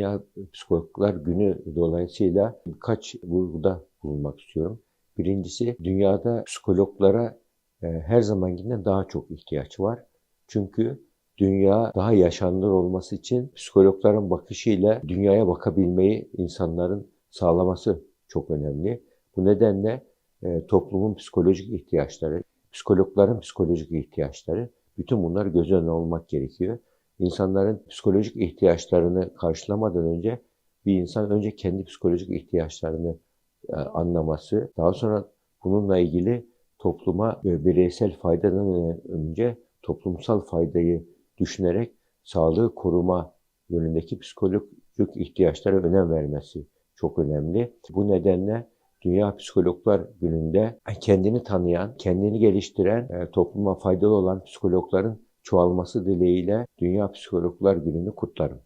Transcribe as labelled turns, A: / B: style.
A: Dünya Psikologlar Günü dolayısıyla birkaç vurguda bulunmak istiyorum. Birincisi dünyada psikologlara e, her zamankinden daha çok ihtiyaç var. Çünkü dünya daha yaşanılır olması için psikologların bakışıyla dünyaya bakabilmeyi insanların sağlaması çok önemli. Bu nedenle e, toplumun psikolojik ihtiyaçları, psikologların psikolojik ihtiyaçları bütün bunlar göz önüne olmak gerekiyor. İnsanların psikolojik ihtiyaçlarını karşılamadan önce bir insan önce kendi psikolojik ihtiyaçlarını e, anlaması, daha sonra bununla ilgili topluma e, bireysel faydadan önce toplumsal faydayı düşünerek sağlığı koruma yönündeki psikolojik ihtiyaçlara önem vermesi çok önemli. Bu nedenle Dünya Psikologlar Günü'nde kendini tanıyan, kendini geliştiren, e, topluma faydalı olan psikologların çoğalması dileğiyle Dünya Psikologlar Günü'nü kutlarım.